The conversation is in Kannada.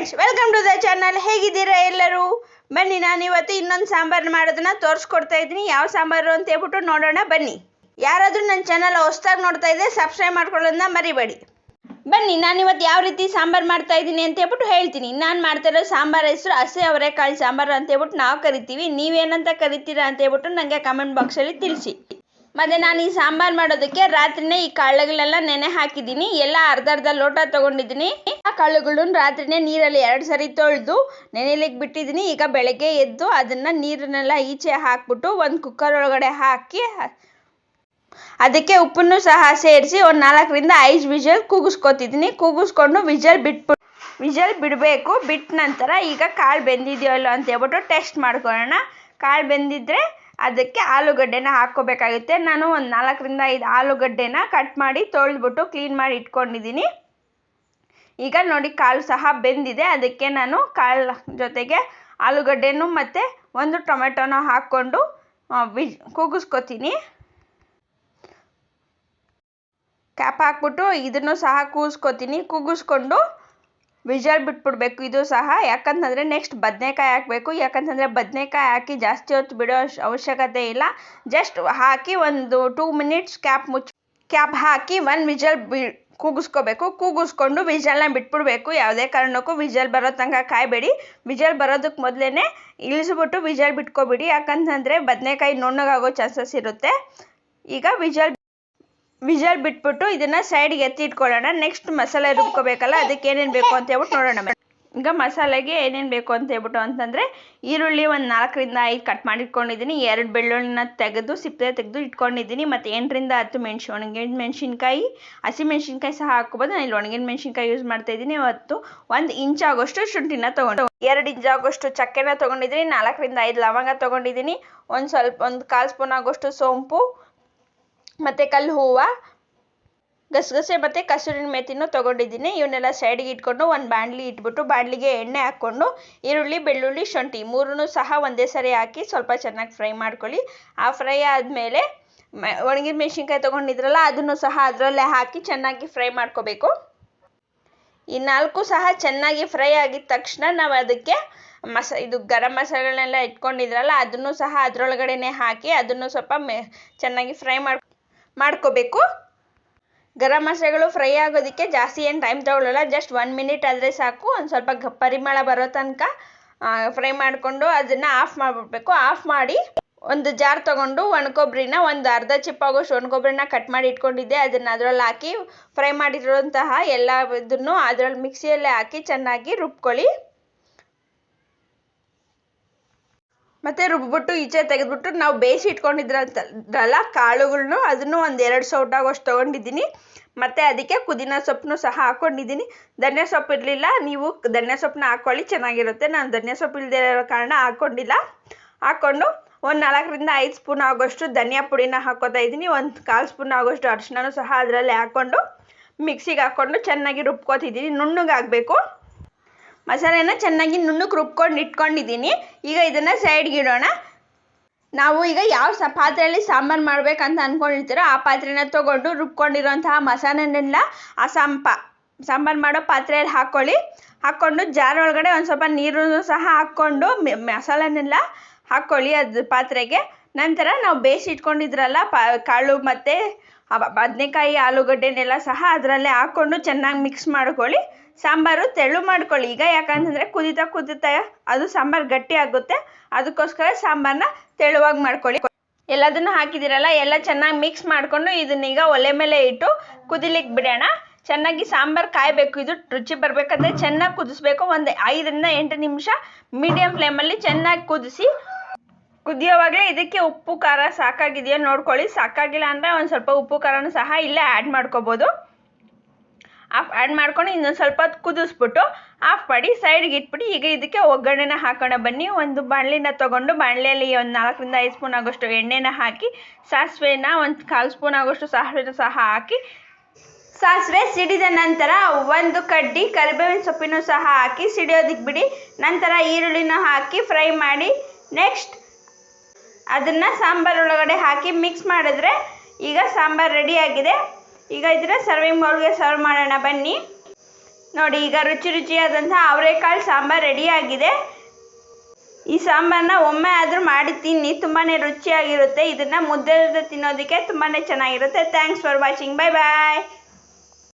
Friends welcome to the channel ಹೇಗಿದ್ದೀರಾ ಎಲ್ಲರೂ? ಬನ್ನಿ, ನಾನು ಇವತ್ತು ಇನ್ನೊಂದು ಸಾಂಬಾರು ಮಾಡೋದನ್ನ ತೋರಿಸ್ಕೊಡ್ತಾ ಇದ್ದೀನಿ. ಯಾವ ಸಾಂಬಾರು ಅಂತ ಹೇಳ್ಬಿಟ್ಟು ನೋಡೋಣ, ಬನ್ನಿ. ಯಾರಾದರೂ ನನ್ನ ಚಾನಲ್ ಹೊಸ್ದಾಗಿ ನೋಡ್ತಾ ಇದ್ದೆ ಸಬ್ಸ್ಕ್ರೈಬ್ ಮಾಡ್ಕೊಳ್ಳೋದನ್ನ ಮರಿಬೇಡಿ. ಬನ್ನಿ, ನಾನು ಇವತ್ತು ಯಾವ ರೀತಿ ಸಾಂಬಾರು ಮಾಡ್ತಾ ಇದ್ದೀನಿ ಅಂತ ಹೇಳ್ಬಿಟ್ಟು ಹೇಳ್ತೀನಿ. ನಾನು ಮಾಡ್ತಾ ಇರೋ ಸಾಂಬಾರು ಹೆಸರು ಹಸಿ ಅವರೆಕಾಳು ಸಾಂಬಾರು ಅಂತ ಹೇಳ್ಬಿಟ್ಟು ನಾವು ಕರಿತೀವಿ. ನೀವೇನಂತ ಕರಿತೀರಾ ಅಂತ ಹೇಳ್ಬಿಟ್ಟು ನನಗೆ ಕಮೆಂಟ್ ಬಾಕ್ಸಲ್ಲಿ ತಿಳಿಸಿ. ಮತ್ತು ನಾನು ಈ ಸಾಂಬಾರು ಮಾಡೋದಕ್ಕೆ ರಾತ್ರಿನೇ ಈ ಕಾಳುಗಳೆಲ್ಲ ನೆನೆ ಹಾಕಿದ್ದೀನಿ. ಎಲ್ಲ ಅರ್ಧ ಅರ್ಧ ಲೋಟ ತೊಗೊಂಡಿದ್ದೀನಿ. ಆ ಕಾಳುಗಳನ್ನ ರಾತ್ರಿನೇ ನೀರಲ್ಲಿ ಎರಡು ಸರಿ ತೊಳೆದು ನೆನೆಲಿಕ್ಕೆ ಬಿಟ್ಟಿದ್ದೀನಿ. ಈಗ ಬೆಳಗ್ಗೆ ಎದ್ದು ಅದನ್ನು ನೀರನ್ನೆಲ್ಲ ಈಚೆ ಹಾಕ್ಬಿಟ್ಟು ಒಂದು ಕುಕ್ಕರ್ ಒಳಗಡೆ ಹಾಕಿ ಅದಕ್ಕೆ ಉಪ್ಪನ್ನು ಸಹ ಸೇರಿಸಿ ಒಂದು ನಾಲ್ಕರಿಂದ ಐದು ವಿಜಲ್ ಕೂಗಿಸ್ಕೊತಿದ್ದೀನಿ. ಕೂಗಿಸ್ಕೊಂಡು ವಿಜಲ್ ಬಿಟ್ಬಿಟ್ಟು ವಿಜಲ್ ಬಿಡಬೇಕು. ಬಿಟ್ಟ ನಂತರ ಈಗ ಕಾಳು ಬೆಂದಿದೆಯೋ ಇಲ್ಲೋ ಅಂತ ಹೇಳ್ಬಿಟ್ಟು ಟೆಸ್ಟ್ ಮಾಡ್ಕೊಳ್ಳೋಣ. ಕಾಳು ಬೆಂದಿದ್ರೆ ಅದಕ್ಕೆ ಆಲೂಗಡ್ಡೆನ ಹಾಕ್ಕೋಬೇಕಾಗುತ್ತೆ. ನಾನು ಒಂದು ನಾಲ್ಕರಿಂದ ಐದು ಆಲೂಗಡ್ಡೆನ ಕಟ್ ಮಾಡಿ ತೊಳೆದ್ಬಿಟ್ಟು ಕ್ಲೀನ್ ಮಾಡಿ ಇಟ್ಕೊಂಡಿದ್ದೀನಿ. ಈಗ ನೋಡಿ ಕಾಳು ಸಹ ಬೆಂದಿದೆ. ಅದಕ್ಕೆ ನಾನು ಕಾಳು ಜೊತೆಗೆ ಆಲೂಗಡ್ಡೆನೂ ಮತ್ತು ಒಂದು ಟೊಮೆಟೊನ ಹಾಕ್ಕೊಂಡು ವಿಜ್, ಕೂಗಿಸ್ಕೊತೀನಿ. ಕ್ಯಾಪ್ ಹಾಕ್ಬಿಟ್ಟು ಇದನ್ನು ಸಹ ಕೂಗಿಸ್ಕೊತೀನಿ. ಕೂಗಿಸ್ಕೊಂಡು ವಿಜಲ್ ಬಿಟ್ಬಿಡ್ಬೇಕು ಇದು ಸಹ. ಯಾಕಂತಂದರೆ ನೆಕ್ಸ್ಟ್ ಬದನೆಕಾಯಿ ಹಾಕಬೇಕು. ಯಾಕಂತಂದರೆ ಬದನೆಕಾಯಿ ಹಾಕಿ ಜಾಸ್ತಿ ಹೊತ್ತು ಬಿಡೋ ಅವಶ್ಯಕತೆ ಇಲ್ಲ. ಜಸ್ಟ್ ಹಾಕಿ ಒಂದು ಟೂ ಮಿನಿಟ್ಸ್ ಕ್ಯಾಪ್ ಮುಚ್ಚಿ ಕ್ಯಾಪ್ ಹಾಕಿ ಒಂದು ವಿಜಲ್ ಬಿ, ಕೂಗಿಸ್ಕೋಬೇಕು. ಕೂಗಿಸ್ಕೊಂಡು ವಿಜಲ್ನ ಬಿಟ್ಬಿಡ್ಬೇಕು. ಯಾವುದೇ ಕಾರಣಕ್ಕೂ ವಿಜಲ್ ಬರೋ ತನಕ ಕಾಯಬೇಡಿ. ವಿಜಲ್ ಬರೋದಕ್ಕೆ ಮೊದಲೇ ಇಳಿಸ್ಬಿಟ್ಟು ವಿಜಲ್ ಬಿಟ್ಕೋಬಿಡಿ. ಯಾಕಂತಂದರೆ ಬದನೆಕಾಯಿ ನುಣ್ಣಗಾಗೋ ಚಾನ್ಸಸ್ ಇರುತ್ತೆ. ಈಗ ವಿಜಲ್ ವಿಜಲ್ ಬಿಟ್ಬಿಟ್ಟು ಇದನ್ನ ಸೈಡ್ಗೆ ಎತ್ತಿ ಇಟ್ಕೊಳ್ಳೋಣ. ನೆಕ್ಸ್ಟ್ ಮಸಾಲೆ ರುಬ್ಕೋಬೇಕಲ್ಲ, ಅದಕ್ಕೆ ಏನೇನು ಬೇಕು ಅಂತ ಹೇಳ್ಬಿಟ್ಟು ನೋಡೋಣ ಈಗ ಮಸಾಲೆಗೆ ಏನೇನು ಬೇಕು ಅಂತ ಹೇಳ್ಬಿಟ್ಟು ಅಂತಂದರೆ, ಈರುಳ್ಳಿ ಒಂದು ನಾಲ್ಕರಿಂದ ಐದು ಕಟ್ ಮಾಡಿ ಇಟ್ಕೊಂಡಿದ್ದೀನಿ. ಎರಡು ಬೆಳ್ಳುಳ್ಳಿನ ತೆಗೆದು, ಸಿಪ್ಪೆ ತೆಗೆದು ಇಟ್ಕೊಂಡಿದ್ದೀನಿ. ಮತ್ತು ಎಂಟರಿಂದ ಹತ್ತು ಮೆಣಸು ಒಣಗಿನ ಮೆಣಸಿನ್ಕಾಯಿ, ಹಸಿ ಮೆಣಸಿನ್ಕಾಯಿ ಸಹ ಹಾಕೋಬೋದು ನಾನು ಇಲ್ಲಿ ಒಣಗಿನ ಮೆಣಸಿನ್ಕಾಯಿ ಯೂಸ್ ಮಾಡ್ತಾ ಇದ್ದೀನಿ. ಇವತ್ತು ಒಂದು ಇಂಚ್ ಆಗೋಷ್ಟು ಶುಂಠಿನ ತೊಗೊಂಡು. ಎರಡು ಇಂಚ್ ಆಗೋಷ್ಟು ಚಕ್ಕೆನ ತೊಗೊಂಡಿದ್ದೀನಿ. ನಾಲ್ಕರಿಂದ ಐದು ಲವಂಗ ತೊಗೊಂಡಿದ್ದೀನಿ. ಒಂದು ಸ್ವಲ್ಪ, ಒಂದು ಕಾಲು ಸ್ಪೂನ್ ಆಗೋಷ್ಟು ಸೋಂಪು. ಮತ್ತು ಕಲ್ಲು ಹೂವು, ಗಸಗಸೆ ಮತ್ತು ಕಸೂರಿನ ಮೆತಿನೂ ತೊಗೊಂಡಿದ್ದೀನಿ. ಇವನ್ನೆಲ್ಲ ಸೈಡಿಗೆ ಇಟ್ಕೊಂಡು ಒಂದು ಬಾಣಲಿ ಇಟ್ಬಿಟ್ಟು ಬಾಣಲಿಗೆ ಎಣ್ಣೆ ಹಾಕ್ಕೊಂಡು ಈರುಳ್ಳಿ, ಬೆಳ್ಳುಳ್ಳಿ, ಶುಂಠಿ ಮೂರನ್ನು ಸಹ ಒಂದೇ ಸರಿ ಹಾಕಿ ಸ್ವಲ್ಪ ಚೆನ್ನಾಗಿ ಫ್ರೈ ಮಾಡ್ಕೊಳ್ಳಿ. ಆ ಫ್ರೈ ಆದಮೇಲೆ ಒಣಗಿದ ಮೆಣಸಿನ್ಕಾಯಿ ತೊಗೊಂಡಿದ್ರಲ್ಲ, ಅದನ್ನು ಸಹ ಅದರಲ್ಲೇ ಹಾಕಿ ಚೆನ್ನಾಗಿ ಫ್ರೈ ಮಾಡ್ಕೋಬೇಕು. ಈ ನಾಲ್ಕು ಸಹ ಚೆನ್ನಾಗಿ ಫ್ರೈ ಆಗಿದ ತಕ್ಷಣ ನಾವು ಅದಕ್ಕೆ ಮಸ, ಇದು ಗರಂ ಮಸಾಲೆಗಳನ್ನೆಲ್ಲ ಇಟ್ಕೊಂಡಿದ್ರಲ್ಲ, ಅದನ್ನು ಸಹ ಅದರೊಳಗಡೆನೆ ಹಾಕಿ ಅದನ್ನು ಸ್ವಲ್ಪ ಚೆನ್ನಾಗಿ ಫ್ರೈ ಮಾಡಿ ಮಾಡ್ಕೋಬೇಕು. ಗರಂ ಮಸಾಲೆಗಳು ಫ್ರೈ ಆಗೋದಕ್ಕೆ ಜಾಸ್ತಿ ಏನು ಟೈಮ್ ತೊಗೊಳ್ಳಲ್ಲ ಜಸ್ಟ್ ಒನ್ ಮಿನಿಟ್ ಆದರೆ ಸಾಕು. ಒಂದು ಸ್ವಲ್ಪ ಪರಿಮಳ ಬರೋ ತನಕ ಫ್ರೈ ಮಾಡಿಕೊಂಡು ಅದನ್ನು ಆಫ್ ಮಾಡಿಬಿಡ್ಬೇಕು. ಆಫ್ ಮಾಡಿ ಒಂದು ಜಾರ್ ತೊಗೊಂಡು ಒಣಕೊಬ್ಬರಿನ, ಒಂದು ಅರ್ಧ ಚಿಪ್ಪಾಗೋಷ್ಟು ಒಣಕೊಬ್ಬರಿನ ಕಟ್ ಮಾಡಿ ಇಟ್ಕೊಂಡಿದ್ದೆ. ಅದನ್ನು ಅದರಲ್ಲಿ ಹಾಕಿ ಫ್ರೈ ಮಾಡಿರುವಂತಹ ಎಲ್ಲ ಇದನ್ನು ಅದರಲ್ಲಿ ಮಿಕ್ಸಿಯಲ್ಲೇ ಹಾಕಿ ಚೆನ್ನಾಗಿ ರುಬ್ಕೊಳ್ಳಿ. ಮತ್ತು ರುಬ್ಬಿಬಿಟ್ಟು ಈಚೆ ತೆಗೆದ್ಬಿಟ್ಟು ನಾವು ಬೇಯಿಸಿ ಇಟ್ಕೊಂಡಿದ್ರಲ್ಲ ಕಾಳುಗಳ್ನು, ಅದನ್ನು ಒಂದು ಎರಡು ಸೌಟಾಗೋಷ್ಟು ತೊಗೊಂಡಿದ್ದೀನಿ. ಮತ್ತು ಅದಕ್ಕೆ ಪುದೀನ ಸೊಪ್ಪನ್ನು ಸಹ ಹಾಕ್ಕೊಂಡಿದ್ದೀನಿ ಧನ್ಯ ಸೊಪ್ಪು ಇರಲಿಲ್ಲ, ನೀವು ಧನ್ಯ ಸೊಪ್ಪನ್ನ ಹಾಕ್ಕೊಳ್ಳಿ ಚೆನ್ನಾಗಿರುತ್ತೆ. ನಾನು ಧನ್ಯ ಸೊಪ್ಪು ಇಲ್ಲದೆ ಇರೋ ಕಾರಣ ಹಾಕ್ಕೊಂಡಿಲ್ಲ ಹಾಕ್ಕೊಂಡು ಒಂದು ನಾಲ್ಕರಿಂದ ಐದು ಸ್ಪೂನ್ ಆಗೋಷ್ಟು ಧನಿಯಾ ಪುಡಿನ ಹಾಕೋತಾ ಇದ್ದೀನಿ. ಒಂದು ಕಾಲು ಸ್ಪೂನ್ ಆಗೋಷ್ಟು ಅರಿಶಿನೂ ಸಹ ಅದರಲ್ಲಿ ಹಾಕ್ಕೊಂಡು, ಮಿಕ್ಸಿಗೆ ಹಾಕ್ಕೊಂಡು ಚೆನ್ನಾಗಿ ರುಬ್ಕೋತಿದ್ದೀನಿ. ನುಣ್ಣಗಾಗಬೇಕು. ಮಸಾಲೆನ ಚೆನ್ನಾಗಿ ನುಣ್ಣಗೆ ರುಬ್ಕೊಂಡು ಇಟ್ಕೊಂಡಿದ್ದೀನಿ. ಈಗ ಇದನ್ನು ಸೈಡ್ಗೆ ಇಡೋಣ. ನಾವು ಈಗ ಯಾವ ಪಾತ್ರೆಯಲ್ಲಿ ಸಾಂಬಾರು ಮಾಡಬೇಕಂತ ಅಂದ್ಕೊಂಡಿರ್ತೀರೋ ಆ ಪಾತ್ರೆನ ತೊಗೊಂಡು ರುಬ್ಕೊಂಡಿರೋಂತಹ ಮಸಾಲೆನೆಲ್ಲ ಆ ಸಾಂಪ ಸಾಂಬಾರು ಮಾಡೋ ಪಾತ್ರೆಯಲ್ಲಿ ಹಾಕ್ಕೊಳ್ಳಿ ಹಾಕ್ಕೊಂಡು ಜಾರ್ ಒಳಗಡೆ ಒಂದು ಸ್ವಲ್ಪ ನೀರನ್ನು ಸಹ ಹಾಕ್ಕೊಂಡು ಮಸಾಲೆನೆಲ್ಲ ಹಾಕ್ಕೊಳ್ಳಿ ಅದು ಪಾತ್ರೆಗೆ. ನಂತರ ನಾವು ಬೇಯಿಸಿ ಇಟ್ಕೊಂಡಿದ್ರಲ್ಲ ಪಾ ಕಾಳು ಮತ್ತು ಬದನೆಕಾಯಿ, ಆಲೂಗಡ್ಡೆನೆಲ್ಲ ಸಹ ಅದರಲ್ಲೇ ಹಾಕ್ಕೊಂಡು ಚೆನ್ನಾಗಿ ಮಿಕ್ಸ್ ಮಾಡ್ಕೊಳ್ಳಿ. ಸಾಂಬಾರು ತೆಳು ಮಾಡ್ಕೊಳ್ಳಿ. ಈಗ ಯಾಕಂತಂದರೆ ಕುದಿತಾ ಕುದಿತಾ ಅದು ಸಾಂಬಾರು ಗಟ್ಟಿ ಆಗುತ್ತೆ. ಅದಕ್ಕೋಸ್ಕರ ಸಾಂಬಾರನ್ನ ತೆಳುವಾಗಿ ಮಾಡ್ಕೊಳ್ಳಿ. ಎಲ್ಲದನ್ನು ಹಾಕಿದಿರಲ್ಲ ಎಲ್ಲ ಚೆನ್ನಾಗಿ ಮಿಕ್ಸ್ ಮಾಡಿಕೊಂಡು ಇದನ್ನೀಗ ಒಲೆ ಮೇಲೆ ಇಟ್ಟು ಕುದಿಲಿಕ್ಕೆ ಬಿಡೋಣ. ಚೆನ್ನಾಗಿ ಸಾಂಬಾರು ಕಾಯಬೇಕು. ಇದು ರುಚಿ ಬರಬೇಕಂದ್ರೆ ಚೆನ್ನಾಗಿ ಕುದಿಸ್ಬೇಕು. ಒಂದು ಐದರಿಂದ ಎಂಟು ನಿಮಿಷ ಮೀಡಿಯಂ ಫ್ಲೇಮಲ್ಲಿ ಚೆನ್ನಾಗಿ ಕುದಿಸಿ ಕುದಿಯೋವಾಗಲೇ ಇದಕ್ಕೆ ಉಪ್ಪು, ಖಾರ ಸಾಕಾಗಿದೆಯಾ ನೋಡ್ಕೊಳ್ಳಿ. ಸಾಕಾಗಿಲ್ಲ ಅಂದರೆ ಒಂದು ಸ್ವಲ್ಪ ಉಪ್ಪು, ಖಾರನೂ ಸಹ ಇಲ್ಲೇ ಆ್ಯಡ್ ಮಾಡ್ಕೋಬೋದು. ಆಫ್ ಆ್ಯಡ್ ಮಾಡ್ಕೊಂಡು ಇನ್ನೊಂದು ಸ್ವಲ್ಪ ಕುದಿಸ್ಬಿಟ್ಟು ಆಫ್ ಮಾಡಿ ಸೈಡ್ಗೆ ಇಟ್ಬಿಟ್ಟು ಈಗ ಇದಕ್ಕೆ ಒಗ್ಗರಣೆನ ಹಾಕೋಣ. ಬನ್ನಿ, ಒಂದು ಬಾಣಲಿನ ತೊಗೊಂಡು ಬಾಣಲೆಯಲ್ಲಿ ಒಂದು ನಾಲ್ಕರಿಂದ ಐದು ಸ್ಪೂನ್ ಆಗೋಷ್ಟು ಎಣ್ಣೆನ ಹಾಕಿ, ಸಾಸಿವೆನ ಒಂದು ಕಾಲು ಸ್ಪೂನ್ ಆಗೋಷ್ಟು ಸಾಸಿವೆನ ಸಹ ಹಾಕಿ, ಸಾಸಿವೆ ಸಿಡಿದ ನಂತರ ಒಂದು ಕಡ್ಡಿ ಕರಿಬೇವಿನ ಸೊಪ್ಪಿನೂ ಸಹ ಹಾಕಿ ಸಿಡಿಯೋದಕ್ಕೆ ಬಿಡಿ. ನಂತರ ಈರುಳ್ಳಿನ ಹಾಕಿ ಫ್ರೈ ಮಾಡಿ ನೆಕ್ಸ್ಟ್ ಅದನ್ನು ಸಾಂಬಾರ್ ಒಳಗಡೆ ಹಾಕಿ ಮಿಕ್ಸ್ ಮಾಡಿದ್ರೆ ಈಗ ಸಾಂಬಾರು ರೆಡಿಯಾಗಿದೆ ಈಗ ಇದನ್ನ ಸರ್ವಿಂಗ್ ಬೌಲ್ಗೆ ಸರ್ವ್ ಮಾಡೋಣ ಬನ್ನಿ. ನೋಡಿ, ಈಗ ರುಚಿ ರುಚಿಯಾದಂಥ ಅವರೆಕಾಳು ಸಾಂಬಾರು ರೆಡಿಯಾಗಿದೆ ಈ ಸಾಂಬಾರನ್ನ ಒಮ್ಮೆ ಆದರೂ ಮಾಡಿ ತಿನ್ನಿ ತುಂಬಾ ರುಚಿಯಾಗಿರುತ್ತೆ. ಇದನ್ನು ಮುದ್ದೆ ತಿನ್ನೋದಕ್ಕೆ ತುಂಬಾ ಚೆನ್ನಾಗಿರುತ್ತೆ. Thanks for watching bye bye